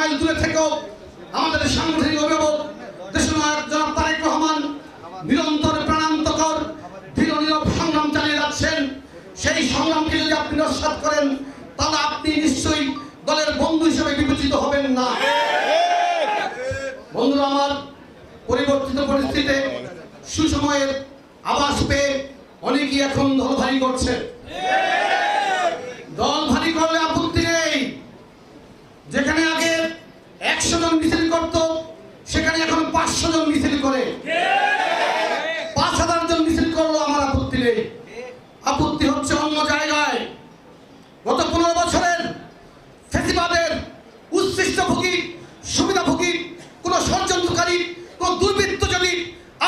Mile দূরে থেকেও আমাদের সাংগঠনিক অভিভাবক দেশনায়ক জনাব তারেক রহমান নিরন্তর প্রাণান্তকর, দৃঢ় নীরব সংগ্রাম চালিয়ে যাচ্ছেন। সেই সংগ্রামকে যদি আপনি নস্বাত করেন, তাহলে আপনি নিশ্চয়ই দলের বন্ধু হিসেবে বিবেচিত হবেন না। বন্ধুরা আমার, পরিবর্তিত পরিস্থিতিতে সুসময়ের আবাস পেয়ে অনেকেই এখন ভারী করছে দল ভারী করলে আপত্তি নেই যেখানে আগে একশো জন মিছিল করত সেখানে এখন পাঁচশো জন মিছিল করে পাঁচ হাজার জন মিছিল করল আমার আপত্তি নেই আপত্তি হচ্ছে অন্য জায়গায় গত পনেরো বছরের ফেসিবাদের উচ্ছিষ্টভোগী সুবিধাভোগী কোন ষড়যন্ত্রকারী কোন দুর্বৃত্ত যদি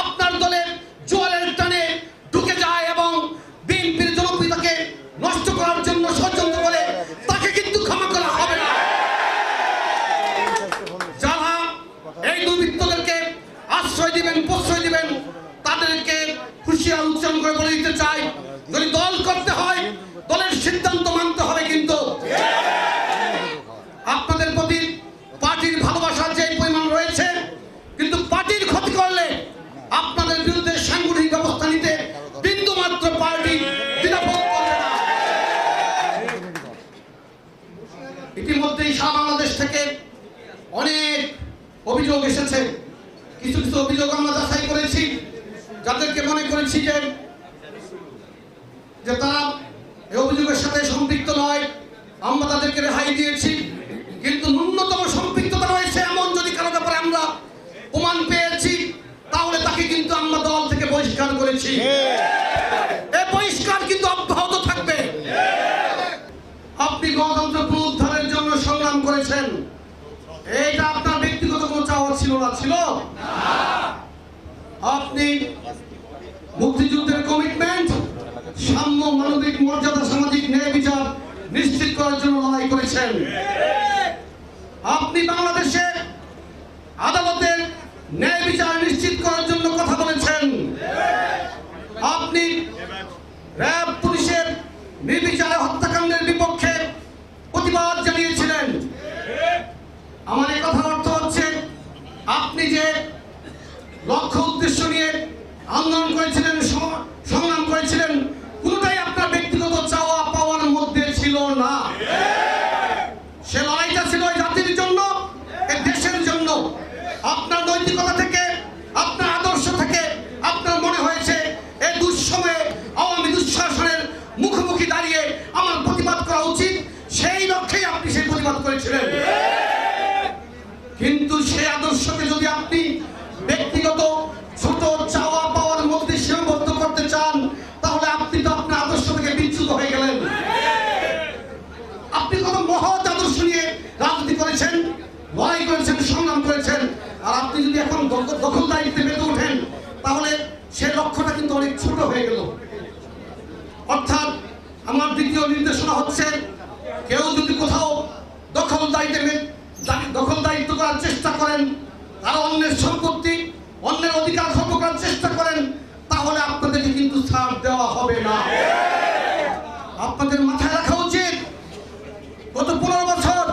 আপনার দলের জোয়ারের টানে ঢুকে যায় এবং বিএনপির জনপ্রিয়তাকে নষ্ট করার জন্য ষড়যন্ত্র করে তাকে কিন্তু ক্ষমা করা হবে না যারা এই দুর্বৃত্তদেরকে আশ্রয় দিবেন প্রশ্রয় দিবেন তাদেরকে হুঁশিয়ার উচ্চারণ করে বলে দিতে চাই। যদি দল করতে হয়, দলের সিদ্ধান্ত মানতে হবে কিন্তু। আপনাদের প্রতি পার্টির ভালোবাসার যে পরিমাণ রয়েছে, কিন্তু পার্টির ক্ষতি করলে আপনাদের বিরুদ্ধে সাংগঠনিক ব্যবস্থা নিতে বিন্দু মাত্র পার্টি ইতিমধ্যেই সারা বাংলাদেশ থেকে অনেক অভিযোগ এসেছে। কিছু কিছু অভিযোগ আমরা যাচাই করেছি। যাদেরকে মনে করেছি যে যে তারা এই অভিযোগের সাথে সম্পৃক্ত নয়। আমরা তাদেরকে রেহাই দিয়েছি। কিন্তু ন্যূনতম সম্পৃক্ততা রয়েছে এমন যদি কারও ব্যাপারে আমরা প্রমাণ পেয়েছি তাহলে তাকে কিন্তু আমরা দল থেকে বহিষ্কার করেছি। এই বহিষ্কার কিন্তু অব্যাহত থাকবে। আপনি গণতন্ত্র পুনরুদ্ধারের জন্য সংগ্রাম করেছেন। এইটা আপনার ব্যক্তিগত কোনো চাওয়া ছিল না ছিল? আপনি মুক্তিযুদ্ধের কমিটমেন্ট সাম্য মানবিক মর্যাদা সামাজিক ন্যায় বিচার নিশ্চিত করার জন্য লড়াই করেছেন। আপনি বাংলাদেশে আদালতের ন্যায় বিচার নিশ্চিত করার জন্য কথা বলেছেন। আপনি র্যাব, পুলিশের নির্বিচারে হত্যাকাণ্ডের বিপক্ষে প্রতিবাদ জানিয়েছিলেন। আমার কথার অর্থ হচ্ছে, আপনি যে লক্ষ্য উদ্দেশ্য নিয়ে আন্দোলন করেছিলেন আপনি যদি এখন দখ- দখলদারিত্বে মেতে ওঠেন, তাহলে সে লক্ষ্যটা কিন্তু অনেক ছোট হয়ে গেল। অর্থাৎ আমার দ্বিতীয় নির্দেশনা হচ্ছে, কেউ যদি কোথাও দখলদারিতে মে- দা- দখলদারিত্ব করার চেষ্টা করেন আর অন্যের সম্পত্তি, অন্যের অধিকার খর্ব করার চেষ্টা করেন, তাহলে আপনাদেরকে কিন্তু ছাড় দেওয়া হবে না। আপনাদের মাথায় রাখা উচিত, গত পনেরো বছর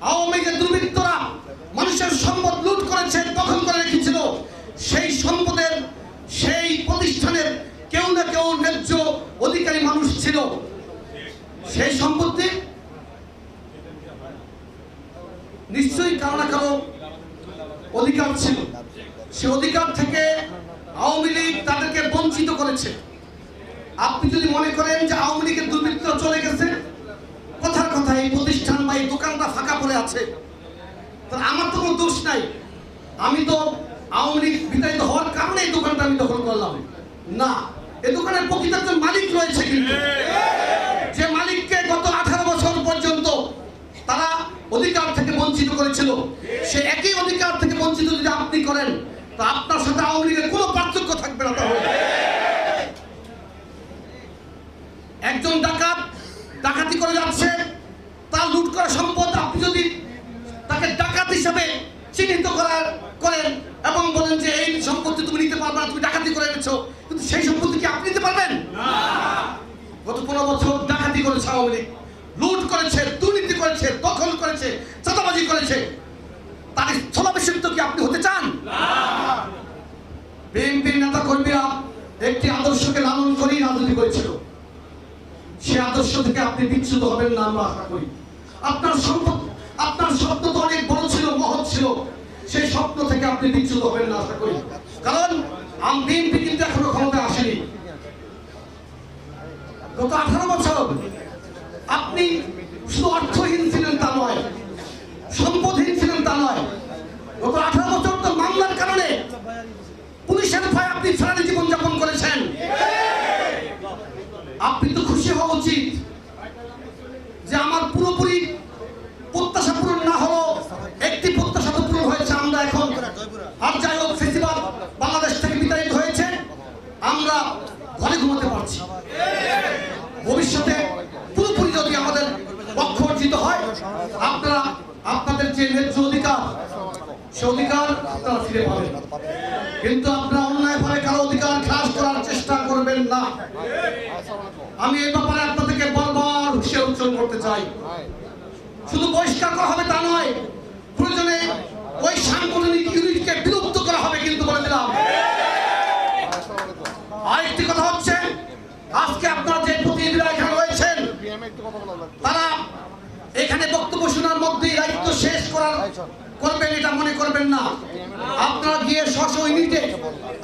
আওয়ামী লীগের সম্পদের সেই প্রতিষ্ঠানের কেউ না কেউ ন্যায্য অধিকারী মানুষ ছিল। সেই সম্পত্তি নিশ্চয়ই কারও না কারও অধিকার ছিল। সে অধিকার থেকে আওয়ামী লীগ তাদেরকে বঞ্চিত করেছে। আপনি যদি মনে করেন যে আওয়ামী লীগের দুর্বৃত্ত চলে গেছে, কথার কথা, এই প্রতিষ্ঠান বা এই দোকানটা ফাঁকা পড়ে আছে আমার তো কোনো দোষ নাই। আমি তো আওয়ামী লীগ বিতাড়িত হওয়ার কারণে এই দোকানটা আমি দখল করলাম। না এই দোকানের প্রকৃত একজন মালিক রয়েছে কিন্তু। যে মালিককে গত আঠারো বছর পর্যন্ত তারা অধিকার থেকে বঞ্চিত করেছিল, সে একই অধিকার থেকে বঞ্চিত যদি আপনি করেন, তা আপনার সাথে আওয়ামী লীগের কোনো পার্থক্য থাকবে না তাহলে। একজন ডাকাত ডাকাতি করে যাচ্ছে, তার লুট করা সম্পদ আপনি যদি তাকে ডাকাত হিসাবে চিহ্নিত করার করেন এবং বলেন যে এই সম্পত্তি তুমি নিতে পারবে না তুমি ডাকাতি করে এনেছো। কিন্তু সেই সম্পত্তি কি আপনি নিতে পারবেন? গত পনেরো বছর ডাকাতি করেছে আওয়ামী লীগ। লুট করেছে দুর্নীতি করেছে দখল করেছে চাঁদাবাজি করেছে। তার স্থলাভিষিক্ত কি আপনি হতে চান? বিএনপির নেতা কর্মীরা একটি আদর্শকে লালন করেই রাজনীতি করেছিল। সে আদর্শ থেকে আপনি বিচ্যুত হবেন না আমরা আশা করি। আপনার সম্পদ আপনার শব্দ তো অনেক বড় ছিল মহৎ ছিল। সেই স্বপ্ন থেকে আপনি বিচ্যুত হবেন না, আশা করি। কারণ বিএনপি কিন্তু এখনও ক্ষমতায় আসেনি। গত আঠারো বছর আপনি শুধু অর্থহীন ছিলেন তা নয়, সম্পদহীন ছিলেন তা নয়। গত আঠারো বছর তো মামলার কারণে পুলিশের ভয় আপনি ফেরানি জীবনযাপন করেছেন। আপনি তো খুশি হওয়া উচিত যে আমার পুরোপুরি প্রত্যাশা পূরণ না হলো একটি প্রত্যাশা তো পূরণ হয়েছে আমরা এখন আর যাই হোক ফেস্টিভাল বাংলাদেশ থেকে বিতাড়িত হয়েছে আমরা ঘরে ঘুমাতে পারছি ভবিষ্যতে পুরোপুরি যদি আমাদের পক্ষ অর্জিত হয় আপনারা আপনাদের যে ন্যায্য অধিকার সে অধিকার আপনারা ফিরে পাবেন কিন্তু আপনারা অন্যায়ভাবে কারও অধিকার হ্রাস করার চেষ্টা করবেন না। আমি এই ব্যাপারে আপনাদেরকে বারবার হুঁশিয়ার উচ্চারণ করতে চাই। শুধু বহিষ্কার করা হবে তা নয়, প্রয়োজনে ওই সাংগঠনিক ইউনিটকে বিলুপ্ত করা হবে কিন্তু বলে দিলাম। আরেকটি কথা হচ্ছে, আজকে আপনারা যে প্রতিনিধিরা এখানে রয়েছেন, তারা এখানে বক্তব্য শোনার মধ্যেই দায়িত্ব শেষ করার করবেন এটা মনে করবেন না। আপনারা গিয়ে স্ব ইউনিটে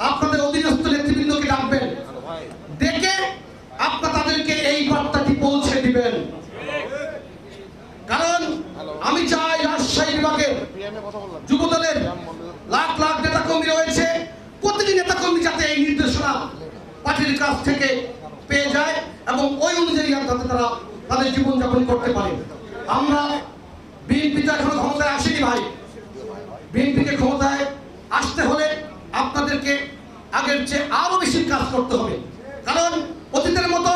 আপনাদের অধীনস্থ নেতৃবৃন্দকে ডাকবেন। ডেকে আপনারা তাদেরকে এই বার্তাটি পৌঁছে দিবেন। কারণ আমি চাই রাজশাহী বিভাগের যুবদলের লাখ লাখ নেতা কর্মী রয়েছে। প্রতিটি নেতা কর্মী যাতে এই নির্দেশনা পার্টির কাছ থেকে পেয়ে যায় এবং ওই অনুযায়ী যাতে তারা তাদের জীবনযাপন করতে পারে। আমরা বিএনপি তো এখনও ক্ষমতায় আসেনি ভাই। বিএনপিকে ক্ষমতায় আসতে হলে আপনাদেরকে আগের চেয়ে আরও বেশি কাজ করতে হবে। কারণ অতীতের মতো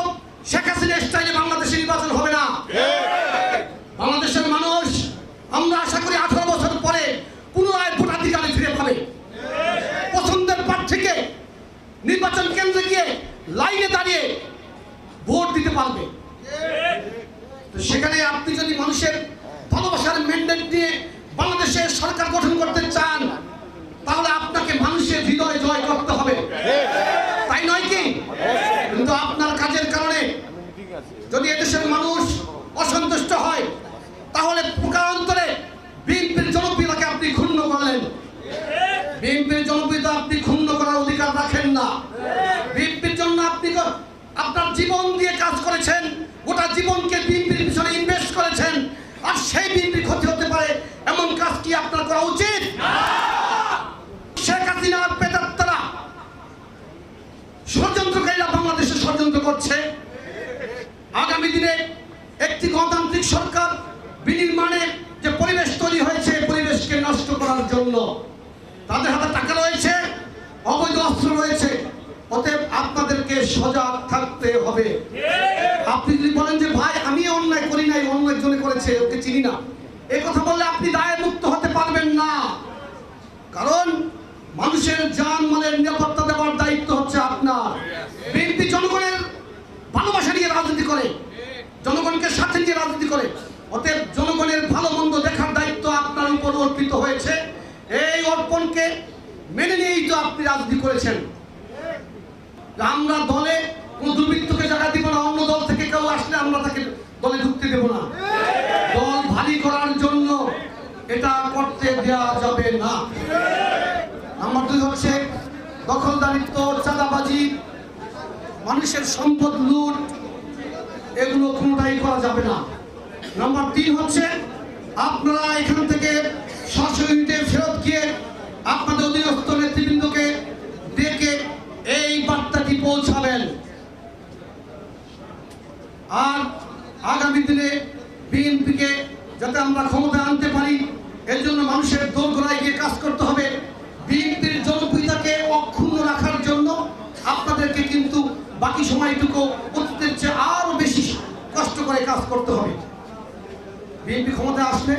শেখ হাসিনা স্টাইলে বাংলাদেশে নির্বাচন হবে না। বাংলাদেশের মানুষ আমরা আশা করি আঠারো বছর পরে পুনরায় ভোটাধিকারে ফিরে পাবে। পছন্দের প্রার্থীকে নির্বাচন কেন্দ্রে গিয়ে লাইনে দাঁড়িয়ে ভোট দিতে পারবে। সেখানে আপনি যদি মানুষের ভালোবাসার ম্যান্ডেট দিয়ে বাংলাদেশের সরকার গঠন করতে চান, তাহলে আপনাকে মানুষের হৃদয় জয় করতে হবে। তাই নয় কি? কিন্তু আপনার কাজের কারণে যদি এদেশের মানুষ অসন্তুষ্ট হয়, তাহলে প্রকারান্তরে বিএনপির জনপ্রিয়তাকে আপনি ক্ষুণ্ণ করলেন। বিএনপির জনপ্রিয়তা আপনি ক্ষুণ্ণ করার অধিকার রাখেন না। বিএনপির জন্য আপনি আপনার জীবন দিয়ে কাজ করেছেন, গোটা জীবনকে বিএনপির পিছনে ইনভেস্ট করেছেন, আর সেই বিএনপির ক্ষতি হতে পারে এমন কাজ কি আপনার করা উচিত? শেখ হাসিনার পেতাত্তারা ষড়যন্ত্রকারীরা বাংলাদেশে ষড়যন্ত্র করছে। আগামী দিনে একটি গণতান্ত্রিক সরকার বিনির্মাণে যে পরিবেশ তৈরি হয়েছে পরিবেশকে নষ্ট করার জন্য তাদের হাতে টাকা রয়েছে অবৈধ অস্ত্র রয়েছে। অতএব আপনাদেরকে সজাগ থাকতে হবে। আপনি যদি বলেন যে ভাই আমি অন্যায় করি নাই অন্য একজনে করেছে ওকে চিনি না। এই কথা বললে আপনি দায় মুক্ত হতে পারবেন না। কারণ মানুষের জান, মালের নিরাপত্তা দেওয়ার দায়িত্ব হচ্ছে আপনার। বিএনপি জনগণের ভালোবাসা নিয়ে রাজনীতি করে, জনগণকে সাথে নিয়ে রাজনীতি করে। অতএব জনগণের ভালো মন্দ দেখার দায়িত্ব আপনার উপর অর্পিত হয়েছে। এই অর্পণকে মেনে নিয়েই তো আপনি রাজনীতি করেছেন। আমরা দলে কোন দুর্বৃত্তকে জায়গা দিব না, অন্য দল থেকে কেউ আসলে আমরা তাকে দলে ঢুকতে দেব না। দল ভারী করার এটা করতে দেওয়া যাবে না। নাম্বার দুই হচ্ছে দখলদারিত্ব, চাঁদাবাজি, মানুষের সম্পদ লুট, এগুলো কোনোটাই করা যাবে না। নাম্বার তিন হচ্ছে আপনারা এখান থেকে স্বশো ইউনিটে ফেরত গিয়ে আপনাদের অধীনস্থ নেতৃবৃন্দকে ডেকে এই বার্তাটি পৌঁছাবেন। আর আগামী দিনে বিএনপিকে যাতে আমরা ক্ষমতায় বাকি সময়টুকু অতীতের চেয়ে আরও বেশি কষ্ট করে কাজ করতে হবে। বিএনপি ক্ষমতা আসলে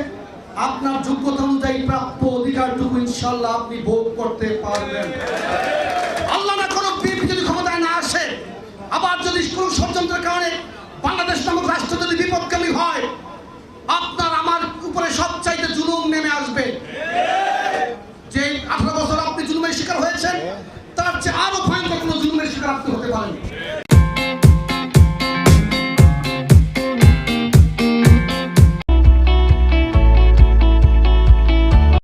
আপনার যোগ্যতা অনুযায়ী প্রাপ্য অধিকারটুকু ইনশাল্লাহ আপনি ভোগ করতে পারবেন। আল্লাহ না কোনো বিএনপি যদি ক্ষমতায় না আসে, আবার যদি কোনো ষড়যন্ত্রের কারণে বাংলাদেশ নামক রাষ্ট্র যদি বিপদকামী হয়, আপনার আমার উপরে সবচাইতে জুলুম নেমে আসবে। যে আঠারো বছর আপনি জুলুমের শিকার হয়েছেন, তার চেয়ে আরও ভয়ঙ্কর কোনো জুলুমের শিকার আপনি হতে পারেন